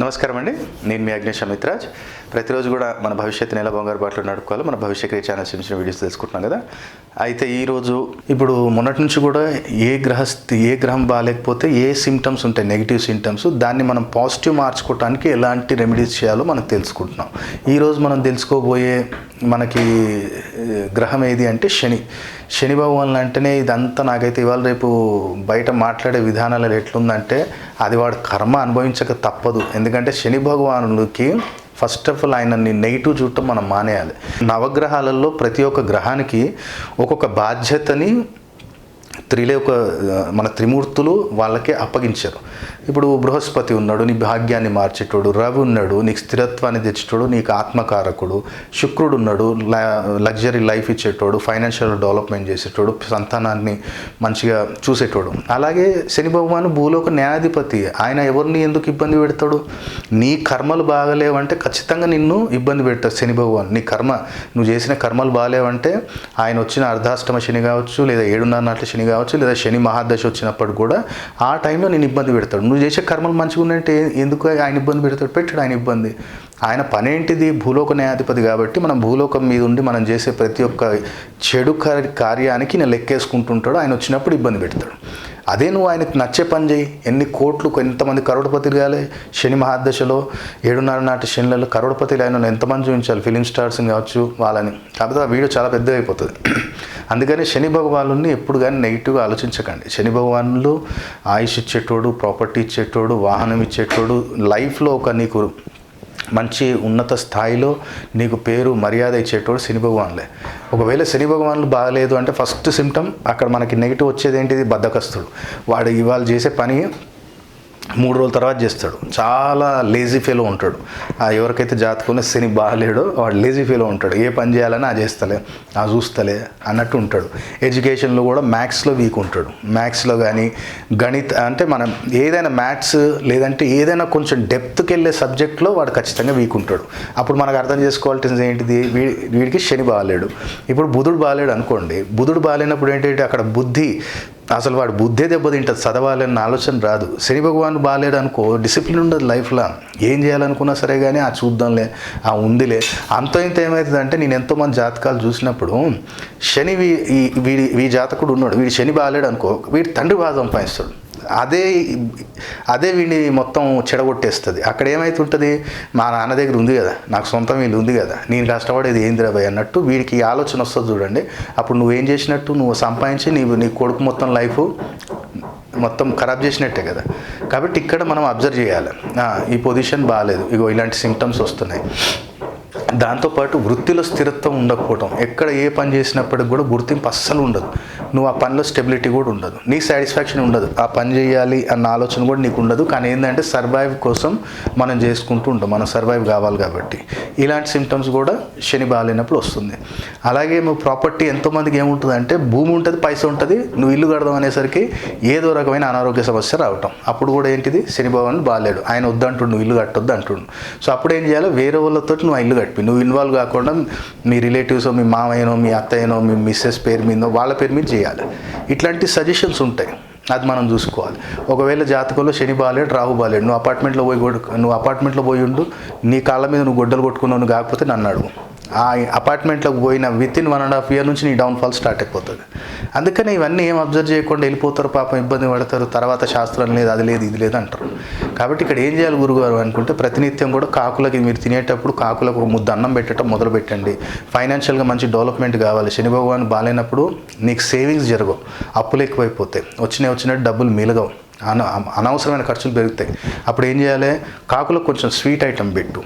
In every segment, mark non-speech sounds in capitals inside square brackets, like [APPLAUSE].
నమస్కారం అండి. నేను మీ అగ్నేష్ అమిత్రాజ్. ప్రతిరోజు కూడా మన భవిష్యత్తుని ఎలా బంగారు బాటలో నడుపుకోవాలో. మన భవిష్య క్రియ ఛానల్స్ చిన్న వీడియోస్ తెలుసుకుంటున్నాం కదా. అయితే ఈరోజు ఇప్పుడు మొన్నటి నుంచి కూడా ఏ గ్రహస్థి ఏ గ్రహం బాగాలేకపోతే ఏ సిమ్టమ్స్ ఉంటాయి? నెగిటివ్ సిమ్టమ్స్ దాన్ని మనం పాజిటివ్ మార్చుకోవడానికి ఎలాంటి రెమెడీస్ చేయాలో మనం తెలుసుకుంటున్నాం. ఈరోజు మనం తెలుసుకోబోయే మనకి గ్రహం ఏది అంటే శని. శని భగవాన్లు అంటేనే ఇదంతా నాకైతే ఇవాళ రేపు బయట మాట్లాడే విధానాలు ఎట్లుందంటే అది వాడు కర్మ అనుభవించక తప్పదు. ఎందుకంటే శని భగవానులకి ఫస్ట్ ఆఫ్ ఆల్ ఆయనని నెగిటివ్ చూడటం మనం మానేయాలి. నవగ్రహాలలో ప్రతి ఒక్క గ్రహానికి ఒక్కొక్క బాధ్యతని త్రిలోక మన త్రిమూర్తులు వాళ్ళకే అప్పగించారు. ఇప్పుడు బృహస్పతి ఉన్నాడు నీ భాగ్యాన్ని మార్చేటోడు రవి ఉన్నాడు నీకు స్థిరత్వాన్ని తెచ్చేటోడు నీకు ఆత్మకారకుడు శుక్రుడు ఉన్నాడు లగ్జరీ లైఫ్ ఇచ్చేటోడు ఫైనాన్షియల్ డెవలప్మెంట్ చేసేటోడు సంతానాన్ని మంచిగా చూసేటోడు. అలాగే శని భగవాను భూలోక న్యాయాధిపతి ఆయన ఎవరిని ఎందుకు ఇబ్బంది పెడతాడు? నీ కర్మలు బాగలేవంటే ఖచ్చితంగా నిన్ను ఇబ్బంది పెడతాడు శని భగవాన్. నీ కర్మ నువ్వు చేసిన కర్మలు బాగాలేవంటే ఆయన వచ్చిన అర్ధాష్టమ శని కావచ్చు లేదా ఏడున్నర నాట్ల శని కావచ్చు లేదా శని మహాదశ వచ్చినప్పుడు కూడా ఆ టైంలో నేను ఇబ్బంది పెడతాడు. నువ్వు చేసే కర్మలు మంచిగా ఉన్నాయంటే ఎందుకు ఆయన ఇబ్బంది పెడతాడు? పెట్టాడు ఆయన ఇబ్బంది. ఆయన పనేంటిది? భూలోక న్యాయాధిపతి కాబట్టి మనం భూలోకం మీద ఉండి మనం చేసే ప్రతి ఒక్క చెడు కార్యానికి నేను లెక్కేసుకుంటుంటాడు. ఆయన వచ్చినప్పుడు ఇబ్బంది పెడతాడు. అదే నువ్వు ఆయనకు నచ్చే పని చేయి. ఎన్ని కోట్లు ఎంతమంది కరోడపతిలు కాలే? శని మహాదశలో ఏడున్నర నాటి శనిలలో కరోడపతిలు ఆయన ఎంతమంది చూపించాలి? ఫిలిం స్టార్స్ని కావచ్చు వాళ్ళని. కాకపోతే ఆ వీడియో చాలా పెద్దగా అయిపోతుంది. [CLEARS THROAT] అందుకని శని భగవానుని ఎప్పుడు కానీ నెగిటివ్గా ఆలోచించకండి. శని భగవానులు ఆయుష్ ఇచ్చేటోడు ప్రాపర్టీ ఇచ్చేటోడు వాహనం ఇచ్చేటోడు లైఫ్లో ఒక నీకు మంచి ఉన్నత స్థాయిలో నీకు పేరు మర్యాద ఇచ్చేటోడు శని భగవాన్లే. ఒకవేళ శని భగవాన్లు బాగలేదు అంటే ఫస్ట్ సిమ్టమ్ అక్కడ మనకి నెగిటివ్ వచ్చేది ఏంటిది బద్దకస్తుడు. వాడు ఇవాళ చేసే పని మూడు రోజుల తర్వాత చేస్తాడు. చాలా లేజీ ఫీలో ఉంటాడు. ఆ ఎవరికైతే జాతకంలో శని బాగాలేడో వాడు లేజీ ఫీలో ఉంటాడు. ఏ పని చేయాలని ఆ చేస్తలే ఆ చూస్తలే అన్నట్టు ఉంటాడు. ఎడ్యుకేషన్లో కూడా మ్యాథ్స్లో వీక్ ఉంటాడు. మ్యాథ్స్లో కానీ గణిత అంటే మనం ఏదైనా మ్యాథ్స్ లేదంటే ఏదైనా కొంచెం డెప్త్కి వెళ్ళే సబ్జెక్ట్లో వాడు ఖచ్చితంగా వీక్ ఉంటాడు. అప్పుడు మనకు అర్థం చేసుకోవాల్సింది ఏంటిది? వీడికి శని బాగాలేడు ఇప్పుడు బుధుడు బాగాలేడు అనుకోండి. బుధుడు బాగాలేనప్పుడు ఏంటంటే అక్కడ బుద్ధి అసలు వాడు బుద్ధే దెబ్బతింటుంది చదవాలన్న ఆలోచన రాదు. శని భగవాన్ బాగాలేడు అనుకో డిసిప్లిన్ ఉండదు లైఫ్లో ఏం చేయాలనుకున్నా సరే కానీ ఆ చూద్దాంలే ఆ ఉందిలే. అంత ఇంత ఏమవుతుందంటే నేను ఎంతోమంది జాతకాలు చూసినప్పుడు శని వీ ఈ- వీడి వీ జాతకుడు ఉన్నాడు వీడి శని బాగాలేడు అనుకో వీడి తండ్రి బాగా సంపాదిస్తాడు. అదే అదే వీడిని మొత్తం చెడగొట్టేస్తుంది. అక్కడ ఏమైతుంటుంది మా నాన్న దగ్గర ఉంది కదా నాకు సొంతం వీళ్ళు ఉంది కదా నేను కష్టపడేది ఏంది రాబాయ్ అన్నట్టు వీడికి ఆలోచన వస్తుంది చూడండి. అప్పుడు నువ్వేం చేసినట్టు? నువ్వు సంపాదించి నీవు నీ కొడుకు మొత్తం లైఫ్ మొత్తం ఖరాబ్ చేసినట్టే కదా. కాబట్టి ఇక్కడ మనం అబ్జర్వ్ చేయాలి. ఈ పొజిషన్ బాగాలేదు ఇగో ఇలాంటి సిమ్టమ్స్ వస్తున్నాయి. దాంతోపాటు వృత్తిలో స్థిరత్వం ఉండకపోవడం ఎక్కడ ఏ పని చేసినప్పటికి కూడా గుర్తింపు అస్సలు ఉండదు. నువ్వు ఆ పనిలో స్టెబిలిటీ కూడా ఉండదు. నీ సాటిస్ఫాక్షన్ ఉండదు. ఆ పని చేయాలి అన్న ఆలోచన కూడా నీకు ఉండదు. కానీ ఏంటంటే సర్వైవ్ కోసం మనం చేసుకుంటూ ఉంటాం. మనం సర్వైవ్ కావాలి కాబట్టి. ఇలాంటి సిమ్టమ్స్ కూడా శని బాగాలేనప్పుడు వస్తుంది. అలాగే నువ్వు ప్రాపర్టీ ఎంతోమందికి ఏముంటుంది అంటే భూమి ఉంటుంది పైసా ఉంటుంది నువ్వు ఇల్లు కడదాం అనేసరికి ఏదో రకమైన అనారోగ్య సమస్య రావటం. అప్పుడు కూడా ఏంటిది? శని భగవాన్ బాగాలేడు. ఆయన వద్దంటుండు నువ్వు ఇల్లు కట్టొద్దు అంటుండు. సో అప్పుడు ఏం చేయాలి? వేరే వాళ్ళతో నువ్వు ఇల్లు కట్టి నువ్వు ఇన్వాల్వ్ కాకుండా మీ రిలేటివ్స్ మీ మామయ్యనో మీ అత్తయ్యనో మీ మిస్సెస్ పేరు మీదో వాళ్ళ పేరు మీద చేయాలి. ఇట్లాంటి సజెషన్స్ ఉంటాయి. అది మనం చూసుకోవాలి. ఒకవేళ జాతకంలో శని బాగాలేడు రాహు బాగాలేడు నువ్వు అపార్ట్మెంట్లో పోయి నువ్వు అపార్ట్మెంట్లో పోయి ఉండు నీ కాళ్ళ మీద నువ్వు గొడ్డలు కొట్టుకున్నావు కాకపోతే నన్ను అడుగు. ఆ అపార్ట్మెంట్లోకి పోయిన with in one and half year నుంచి నీ డౌన్ఫాల్ స్టార్ట్ అయిపోతుంది. అందుకని ఇవన్నీ ఏం అబ్జర్వ్ చేయకుండా వెళ్ళిపోతారు పాపం ఇబ్బంది పడతారు తర్వాత శాస్త్రం లేదు అది లేదు ఇది లేదు అంటారు. కాబట్టి ఇక్కడ ఏం చేయాలి గురుగారు అనుకుంటే ప్రతినిత్యం కూడా కాకులకి మీరు తినేటప్పుడు కాకులకు ఒక ముద్ద అన్నం పెట్టడం మొదలు పెట్టండి ఫైనాన్షియల్గా మంచి డెవలప్మెంట్ కావాలి. శని భగవాన్ బాగాలేనప్పుడు నీకు సేవింగ్స్ జరగవు. అప్పులు ఎక్కువైపోతాయి. వచ్చినాయి వచ్చినట్టు డబ్బులు మిలగవు. అన అనవసరమైన ఖర్చులు పెరుగుతాయి. అప్పుడు ఏం చేయాలి? కాకులకు కొంచెం స్వీట్ ఐటెం పెట్టు.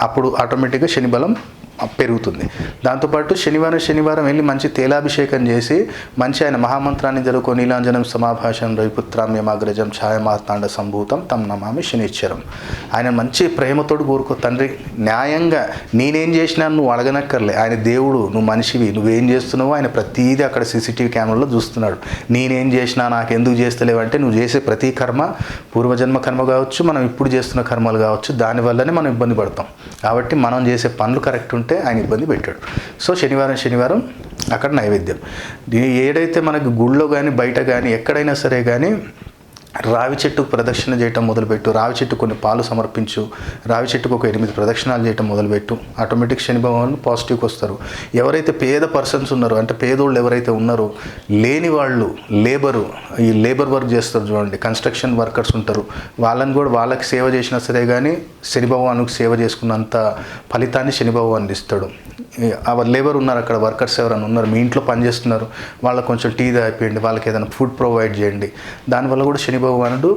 అప్పుడు ఆటోమేటిక్గా శని బలం పెరుగుతుంది. దాంతోపాటు శనివారం శనివారం వెళ్ళి మంచి తేలాభిషేకం చేసి మంచి ఆయన మహామంత్రాన్ని జరుపుకో నీలాంజనం సమాభాషం రవిపుత్రామ్యమాగ్రజం ఛాయమార్తాండ సంభూతం తమ్ నమామి శనిశ్చరం. ఆయన మంచి ప్రేమతోడు కోరుకో తండ్రి న్యాయంగా నేనేం చేసినా నువ్వు అడగనక్కర్లే. ఆయన దేవుడు నువ్వు మనిషివి నువ్వేం చేస్తున్నావో ఆయన ప్రతీది అక్కడ సీసీటీవీ కెమెరాలో చూస్తున్నాడు. నేనేం చేసినా నాకు ఎందుకు చేస్తలేవంటే నువ్వు చేసే ప్రతి కర్మ పూర్వజన్మ కర్మ కావచ్చు మనం ఇప్పుడు చేస్తున్న కర్మలు కావచ్చు దానివల్లనే మనం ఇబ్బంది పడతాం. కాబట్టి మనం చేసే పనులు కరెక్ట్ ఉంటే ఆయన ఇబ్బంది పెట్టాడు. సో శనివారం శనివారం అక్కడ నైవేద్యం. ఏడైతే మనకు గుళ్ళో కానీ బయట కానీ ఎక్కడైనా సరే కానీ రావి చెట్టుకు ప్రదక్షిణ చేయటం మొదలుపెట్టు. రావి చెట్టు కొన్ని పాలు సమర్పించు. రావి చెట్టుకు ఒక ఎనిమిది ప్రదక్షిణాలు చేయటం మొదలుపెట్టు. ఆటోమేటిక్ శని భగవాన్లు పాజిటివ్కి వస్తారు. ఎవరైతే పేద పర్సన్స్ ఉన్నారో అంటే పేదోళ్ళు ఎవరైతే ఉన్నారో లేని వాళ్ళు లేబరు ఈ లేబర్ వర్క్ చేస్తారు చూడండి. కన్స్ట్రక్షన్ వర్కర్స్ ఉంటారు. వాళ్ళని కూడా వాళ్ళకి సేవ చేసినా సరే కానీ శని భగవానుకు సేవ చేసుకున్నంత ఫలితాన్ని శని భగవాన్ ఇస్తాడు. అవర్ లేబర్ ఉన్నారు అక్కడ వర్కర్స్ ఎవరైనా ఉన్నారు మీ ఇంట్లో పని చేస్తున్నారు వాళ్ళకి కొంచెం టీ తాగిపోయండి వాళ్ళకి ఏదైనా ఫుడ్ ప్రొవైడ్ చేయండి. దానివల్ల కూడా శని భగవానుడు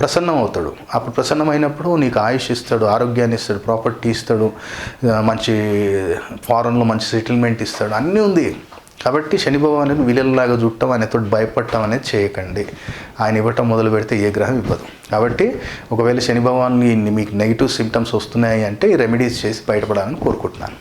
ప్రసన్నం అవుతాడు అప్పుడు ప్రసన్నమైనప్పుడు నీకు ఆయుష్ ఇస్తాడు ఆరోగ్యాన్ని ఇస్తాడు ప్రాపర్టీ ఇస్తాడు మంచి ఫారెన్లో మంచి సెటిల్మెంట్ ఇస్తాడు అన్నీ ఉంది. కాబట్టి శని భగవానుని విలన్లాగా చుట్టం ఆయనతో భయపడటం అనేది చేయకండి. ఆయన ఇవ్వటం మొదలు పెడితే ఏ గ్రహం ఇవ్వదు. కాబట్టి ఒకవేళ శని భగవాన్ మీకు నెగిటివ్ సిమ్టమ్స్ వస్తున్నాయి అంటే ఈ రెమెడీస్ చేసి బయటపడాలని కోరుకుంటున్నాను.